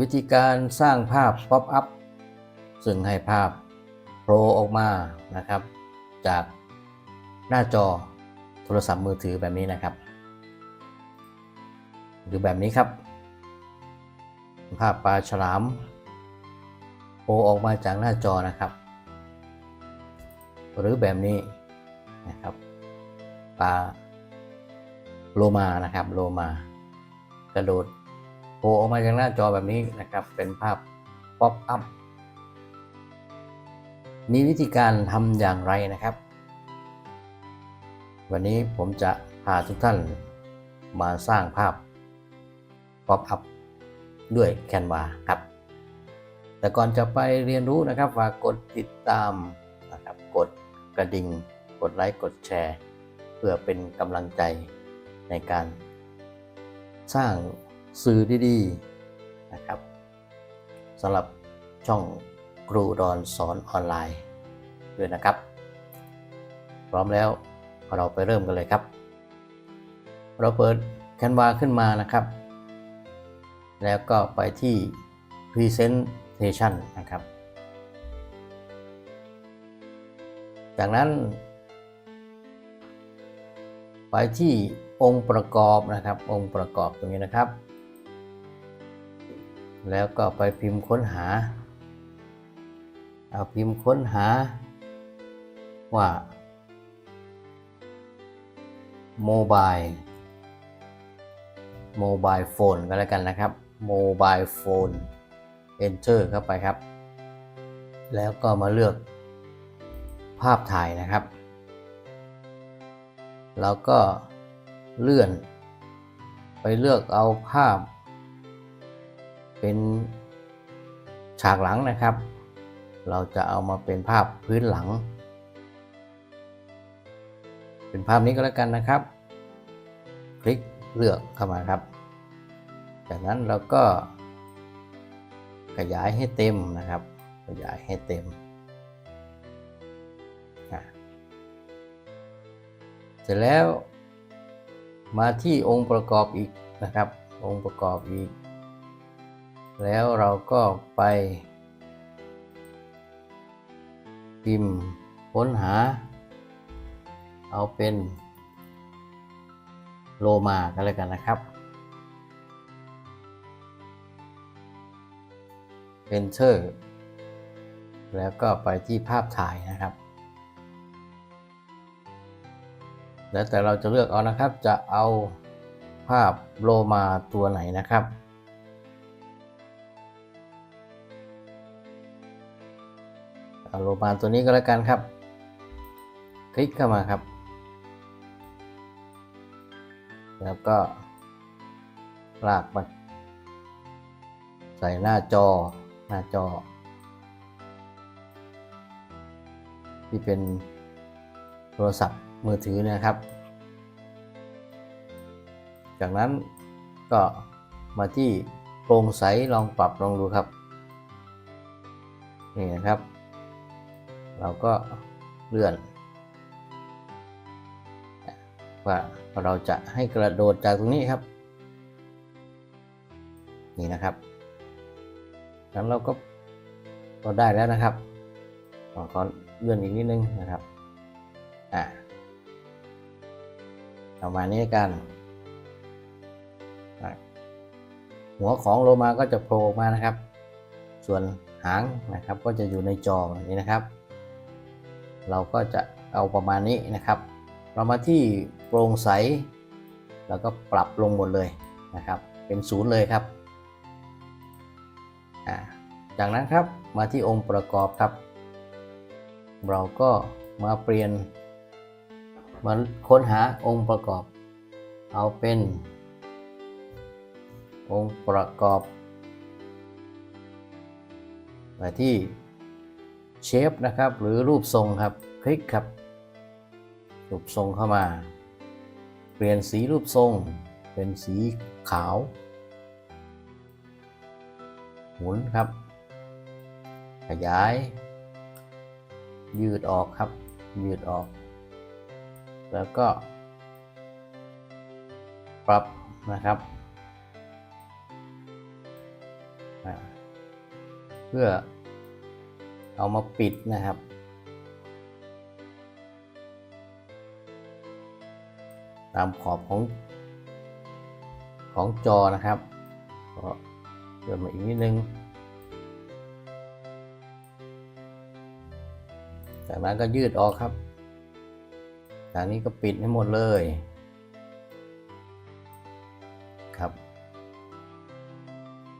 วิธีการสร้างภาพป๊อปอัพซึ่งให้ภาพโผล่ออกมานะครับ จากหน้าจอโทรศัพท์มือถือแบบนี้นะครับ หรือแบบนี้ครับ ภาพปลาฉลามโผล่ออกมาจากหน้าจอนะครับ หรือแบบนี้นะครับปลาโลมานะครับโลมากระโดด โผล่ออกมาจากหน้าจอแบบนี้นะครับ เป็นภาพป๊อปอัพ มีวิธีการทำอย่างไรนะครับ วันนี้ผมจะพาทุกท่านมาสร้างภาพป๊อปอัพด้วยแคนวาครับ แต่ก่อนจะไปเรียนรู้นะครับฝากกดติดตามนะครับ กดกระดิ่ง กดไลค์ กดแชร์ เพื่อเป็นกำลังใจในการสร้าง สื่อดีๆนะครับสำหรับช่องครูดอนสอนออนไลน์ด้วยนะครับ พร้อมแล้วเราไปเริ่มกันเลยครับ เราเปิดแคนวาขึ้นมานะครับ แล้วก็ไปที่ Presentation นะครับ จากนั้น ไปที่องค์ประกอบนะครับ องค์ประกอบตรงนี้นะครับ แล้วก็ไปพิมพ์ค้นหาเอาพิมพ์ค้นหาว่าโมบายโมบายโฟนก็แล้วกันนะครับโมบายโฟน Enter เข้าไปครับ แล้วก็มาเลือกภาพถ่ายนะครับ แล้วก็เลื่อน ไปเลือกเอาภาพ เป็นฉากหลังนะครับ เราจะเอามาเป็นภาพพื้นหลัง เป็นภาพนี้ก็แล้วกันนะครับ คลิกเลือกเข้ามาครับ จากนั้นเราก็ขยายให้เต็มนะครับ ขยายให้เต็มอะเสร็จแล้วมาที่องค์ประกอบอีกนะครับ องค์ประกอบอีก แล้วเราก็ไป พิมพ์ค้นหา เอาเป็นโลมากันเลยกันนะครับ Enter แล้วก็ไปที่ภาพถ่ายนะครับ แล้วแต่เราจะเลือกเอานะครับ จะเอาภาพโลมาตัวไหนนะครับ เอาโลมาตัวนี้ก็แล้วกันครับ คลิกเข้ามาครับ แล้วก็ลากมาใส่หน้าจอหน้าจอ ที่เป็นโทรศัพท์มือถือนะครับ จากนั้นก็มาที่โปร่งใสลองปรับลองดูครับ นี่นะครับ เราก็เลื่อน ว่าเราจะให้กระโดดจากตรงนี้ครับ นี่นะครับ แล้วเราก็ก็ได้แล้วนะครับขอขอเลื่อนอีกนิดนึงนะครับ อ่าประมาณนี้กัน หัวของโลมาก็จะโผล่ออกมานะครับ ส่วนหางนะครับก็จะอยู่ในจอแบบนี้นะครับ เราก็จะเอาประมาณนี้นะครับ เรามาที่โปร่งใส แล้วก็ปรับลงหมดเลยนะครับ เป็นศูนย์เลยครับจากนั้นครับมาที่องค์ประกอบครับ เราก็มาเปลี่ยนมาค้นหาองค์ประกอบ เอาเป็น องค์ประกอบมาที่ เชฟนะครับ หรือรูปทรงครับคลิกครับ รูปทรงเข้ามา เปลี่ยนสีรูปทรง เป็นสีขาว หมุนครับ ขยาย ยืดออกครับ ยืดออก แล้วก็ ปรับนะครับเพื่อ เอามาปิดนะครับ ตามขอบของของจอนะครับก็เดินมาอีกนิดนึง จากนั้นก็ยืดออกครับจากนี้ก็ปิดให้หมดเลยครับ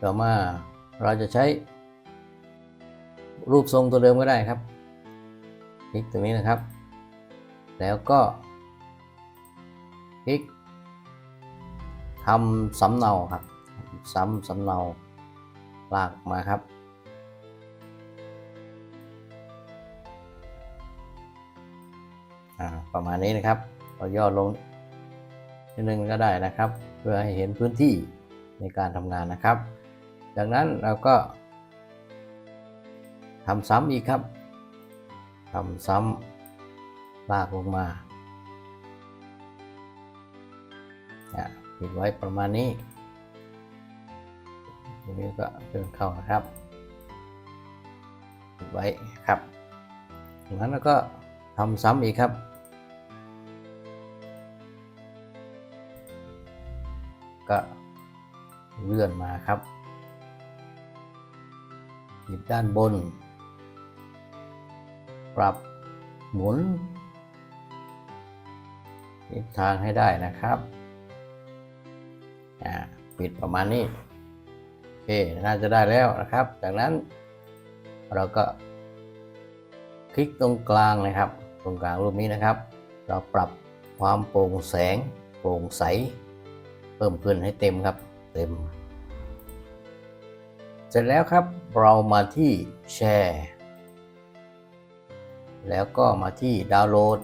ต่อมาเราจะใช้ รูปทรงตัวเดิมก็ได้ครับ คลิกตรงนี้นะครับ แล้วก็คลิกทำสำเนาครับซ้ำสำเนาลากมาครับ ประมาณนี้นะครับเราย่อลงนิดนึงก็ได้นะครับ เพื่อให้เห็นพื้นที่ในการทำงานนะครับ จากนั้นเราก็ ทำซ้ำอีกครับทำซ้ำลากลงมาปิดไว้ประมาณนี้ทีนี้ก็เดินเข้านะครับปิดไว้ครับจากนั้นเราก็ทำซ้ำอีกครับ ก็เลื่อนมาครับ หยิบด้านบน ปรับหมุนทิศทางให้ได้นะครับปิดประมาณนี้โอเคน่าจะได้แล้วนะครับ จากนั้นเราก็คลิกตรงกลางนะครับ ตรงกลางรูปนี้นะครับ เราปรับความโปร่งแสงโปร่งใส เพิ่มขึ้นให้เต็มครับ เต็ม เสร็จแล้วครับเรามาที่แชร์ แล้วก็มาที่ดาวน์โหลด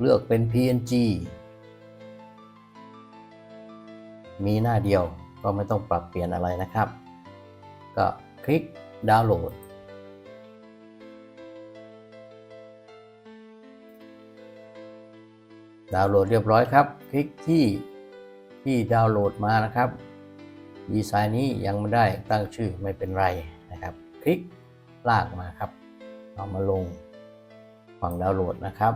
เลือกเป็น PNG มีหน้าเดียวก็ไม่ต้องปรับเปลี่ยนอะไรนะครับ ก็คลิกดาวน์โหลด ดาวน์โหลดเรียบร้อยครับ คลิกที่ที่ดาวน์โหลดมานะครับ ดีไซน์นี้ยังไม่ได้ตั้งชื่อไม่เป็นไรนะครับ คลิก ลากมาครับ เอามาลงฝั่งดาวน์โหลดนะครับ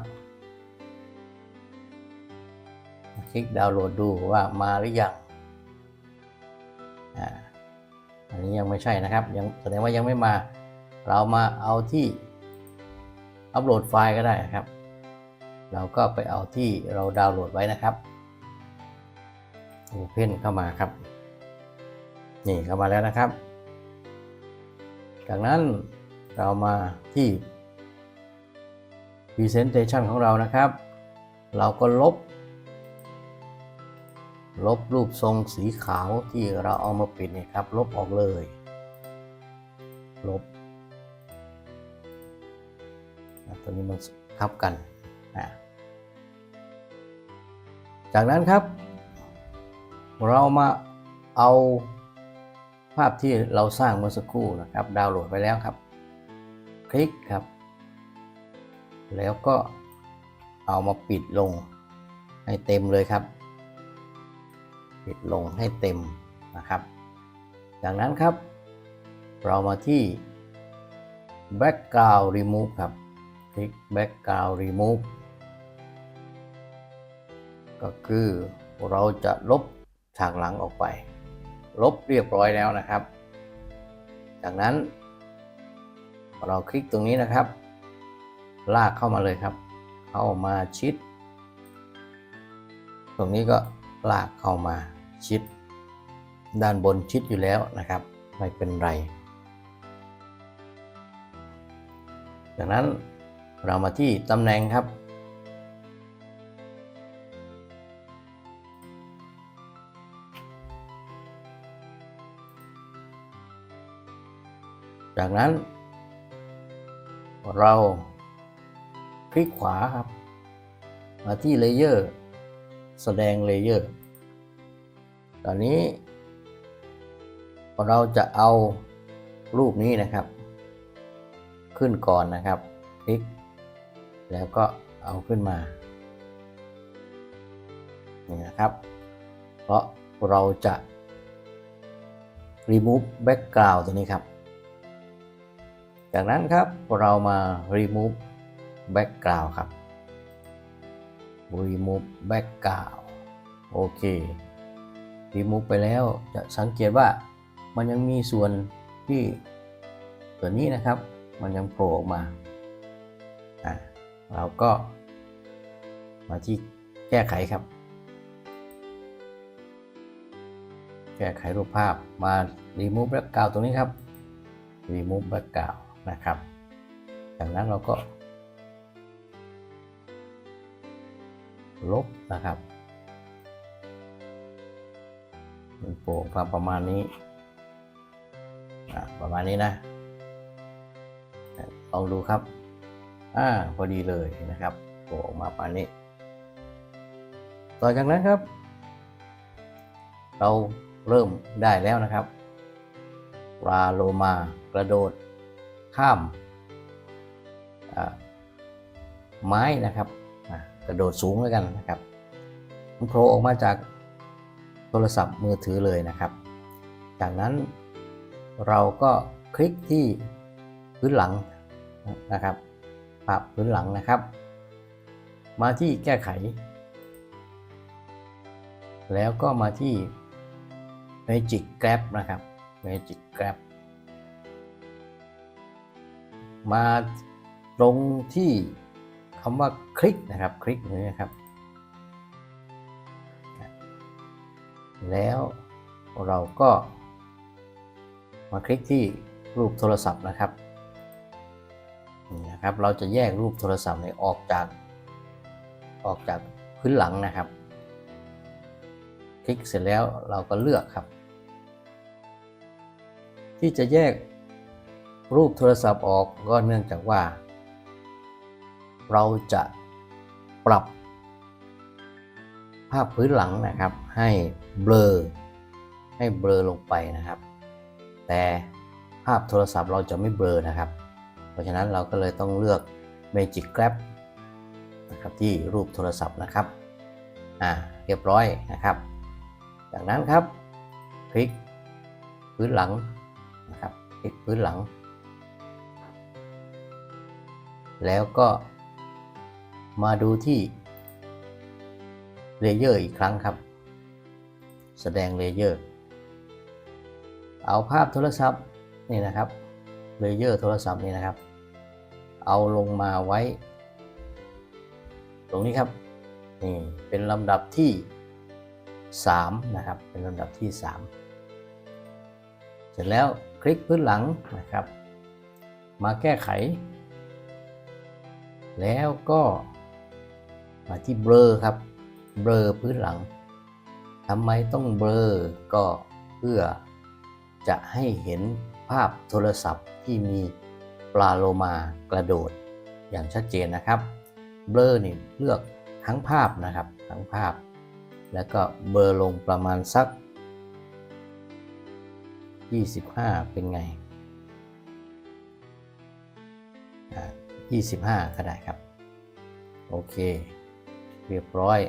คลิกดาวน์โหลดดูว่ามาหรือยังอ่าอันนี้ยังไม่ใช่นะครับ ยังแสดงว่ายังไม่มา เรามาเอาที่อัปโหลดไฟล์ก็ได้นะครับ เราก็ไปเอาที่เราดาวน์โหลดไว้นะครับ Open เข้ามาครับ นี่เข้ามาแล้วนะครับ จากนั้น เรามาที่ Presentation ของเรานะครับ เราก็ลบ ลบรูปทรงสีขาวที่เราเอามาปิดนี่ครับ ลบออกเลย ลบตัวนี้มันทับกันอะจากนั้นครับ เรามาเอาภาพที่เราสร้างเมื่อสักครู่นะครับ ดาวน์โหลดไปแล้วครับ คลิกครับ แล้วก็เอามาปิดลงให้เต็มเลยครับ ปิดลงให้เต็มนะครับ จากนั้นครับ เรามาที่ background remove ครับ คลิก background remove ก็คือเราจะลบฉากหลังออกไป ลบเรียบร้อยแล้วนะครับ จากนั้น เราคลิกตรงนี้นะครับ ลากเข้ามาเลยครับ เข้ามาชิด ตรงนี้ก็ลากเข้ามาชิด ด้านบนชิดอยู่แล้วนะครับ ไม่เป็นไร จากนั้นเรามาที่ตำแหน่งครับจากนั้น เราคลิกขวาครับ มาที่เลเยอร์แสดงเลเยอร์ตอนนี้ เราจะเอารูปนี้นะครับ ขึ้นก่อนนะครับ คลิก แล้วก็เอาขึ้นมา นี่นะครับ เพราะเราจะ remove background ตัวนี้ครับ จากนั้นครับเรามา remove background ครับ remove background โอเค remove ไปแล้วจะสังเกตว่ามันยังมีส่วนที่ส่วนนี้นะครับ มันยังโผล่ออกมาอะเราก็มาที่แก้ไขครับ แก้ไขรูปภาพมา remove background ตรงนี้ครับ remove background นะครับ จากนั้นเราก็ ลบนะครับ มันโปร่งมาประมาณนี้อะประมาณนี้นะลองดูครับอ่าพอดีเลยนะครับโผล่ออกมาประมาณนี้ ต่อจากนั้นครับ เราเริ่มได้แล้วนะครับปลาโลมากระโดด ข้ามไม้นะครับกระโดดสูงแล้วกันนะครับมันโผล่ออกมาจากโทรศัพท์มือถือเลยนะครับ จากนั้นเราก็คลิกที่พื้นหลังนะครับภาพพื้นหลังนะครับ มาที่แก้ไข แล้วก็มาที่ Magic Grab นะครับ Magic Grab มาตรงที่คำว่าคลิกนะครับ คลิกนี้นะครับ แล้วเราก็มาคลิกที่รูปโทรศัพท์นะครับนี่นะครับ เราจะแยกรูปโทรศัพท์เนี่ยออกจากออกจากพื้นหลังนะครับ คลิกเสร็จแล้วเราก็เลือกครับ ที่จะแยก รูปโทรศัพท์ออกก็เนื่องจากว่า เราจะปรับ ภาพพื้นหลังนะครับ ให้เบลอให้เบลอลงไปนะครับ แต่ภาพโทรศัพท์เราจะไม่เบลอนะครับ เพราะฉะนั้นเราก็เลยต้องเลือก Magic Grab นะครับที่รูปโทรศัพท์นะครับอ่าเรียบร้อยนะครับ จากนั้นครับ คลิกพื้นหลังนะครับ คลิกพื้นหลัง แล้วก็มาดูที่เลเยอร์อีกครั้งครับ แสดงเลเยอร์ เอาภาพโทรศัพท์นี่นะครับเลเยอร์โทรศัพท์นี่นะครับ เอาลงมาไว้ ตรงนี้ครับนี่เป็นลำดับที่ 3 นะครับ เป็นลำดับที่ 3 เสร็จแล้วคลิกพื้นหลังนะครับ มาแก้ไข แล้วก็มาที่เบลอครับ เบลอพื้นหลังทำไมต้องเบลอก็เพื่อจะให้เห็นภาพโทรศัพท์ที่มีปลาโลมากระโดดอย่างชัดเจนนะครับ เบลอนี่เลือกทั้งภาพนะครับทั้งภาพ แล้วก็เบลอลงประมาณสัก 25 เป็นไง 25 ก็ได้ครับ โอเค เรียบร้อย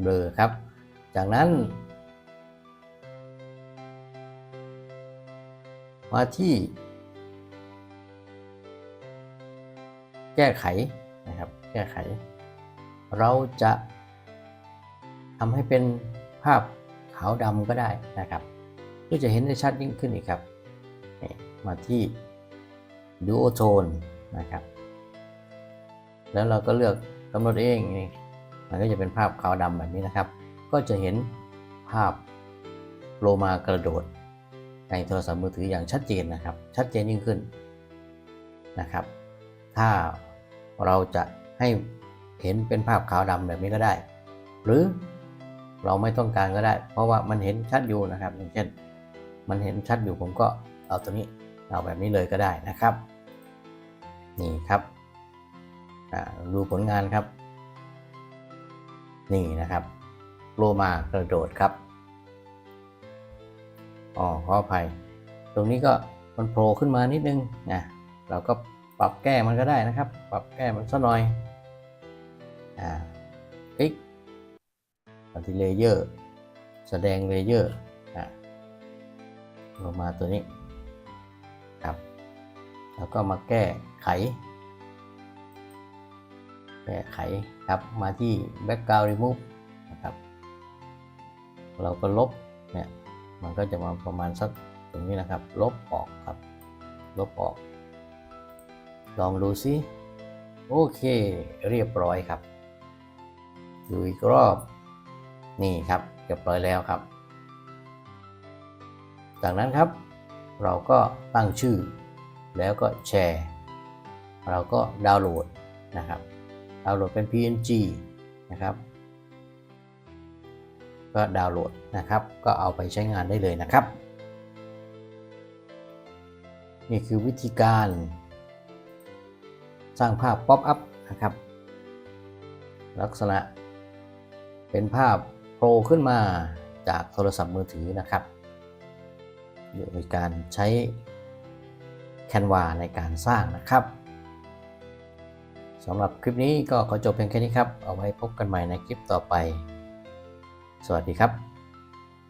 เบลอครับ จากนั้น มาที่ แก้ไขนะครับ แก้ไข เราจะทำให้เป็นภาพขาวดำก็ได้นะครับเพื่อจะเห็นได้ชัดยิ่งขึ้นอีกครับ มาที่ Duotone นะครับ แล้วเราก็เลือกกำหนดเองนี่มันก็จะเป็นภาพขาวดำแบบนี้นะครับ ก็จะเห็นภาพโลมากระโดด ในโทรศัพท์มือถืออย่างชัดเจนนะครับ ชัดเจนยิ่งขึ้นนะครับ ถ้าเราจะให้เห็นเป็นภาพขาวดำแบบนี้ก็ได้ หรือเราไม่ต้องการก็ได้ เพราะว่ามันเห็นชัดอยู่นะครับ อย่างเช่น มันเห็นชัดอยู่ผมก็เอาตัวนี้เอาแบบนี้เลยก็ได้นะครับ นี่ครับดูผลงานครับ นี่นะครับโลมากระโดดครับอ๋อขออภัย ตรงนี้ก็มันโผล่ขึ้นมานิดนึงนะเราก็ปรับแก้มันก็ได้นะครับ ปรับแก้มันสักหน่อยอ่าคลิกมาที่เลเยอร์แสดงเลเยอร์อะลงมาตัวนี้ครับ แล้วก็มาแก้ ไข แก้ไขครับมาที่ background remove นะครับ เราก็ลบเนี่ยมันก็จะมาประมาณสักตรงนี้นะครับ ลบออกครับ ลบออก ลองดูซิโอเค เรียบร้อยครับ ดูอีกรอบ นี่ครับเรียบร้อยแล้วครับ จากนั้นครับ เราก็ตั้งชื่อแล้วก็แชร์ เราก็ดาวน์โหลดนะครับดาวน์โหลดเป็น PNG นะครับก็ดาวน์โหลดนะครับ ก็เอาไปใช้งานได้เลยนะครับ นี่คือวิธีการสร้างภาพป๊อปอัพนะครับ ลักษณะเป็นภาพโผล่ขึ้นมาจากโทรศัพท์มือถือนะครับโดยการใช้ Canva ในการสร้างนะครับ สำหรับคลิปนี้ก็ขอจบเพียงแค่นี้ครับ เอาไว้พบกันใหม่ในคลิปต่อไป สวัสดีครับ